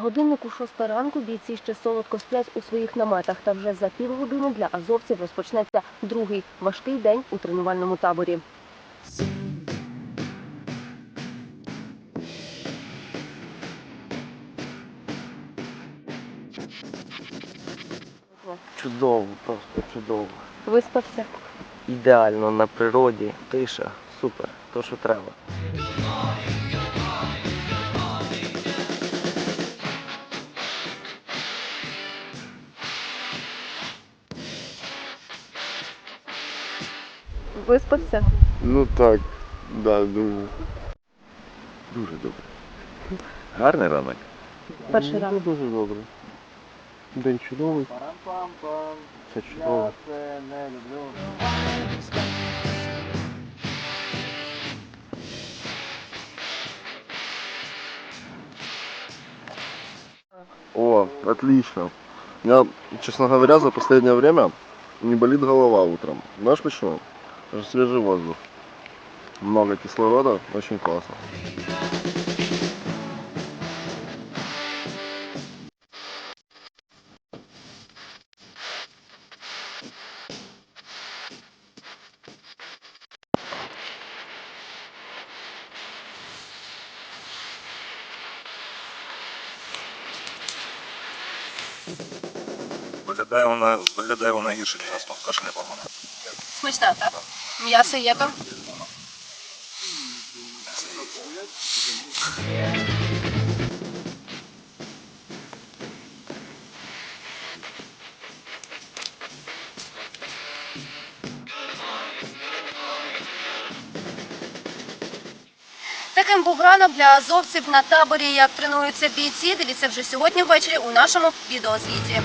годиннику шоста ранку бійці ще солодко сплять у своїх наметах. Та вже за півгодини для азовців розпочнеться другий важкий день у тренувальному таборі. Чудово, просто чудово. Виспався. Ідеально на природі, тиша, супер, то що треба. Виспався. Ну так, да, думаю. Дуже добре. Гарний ранок. Перший Ну, ранок. Дуже добре. День чудовий. Все чудово. О, отлично. У меня, честно говоря, за последнее время не болит голова утром. Знаешь почему? Потому что свежий воздух. Много кислорода, очень классно. Виглядає вона, виглядає вона гірше для нас, каша непогана. Смачна, так? М'ясо є там? Таким був ранок для азовців на таборі, як тренуються бійці. Дивіться вже сьогодні ввечері у нашому відеозвіті.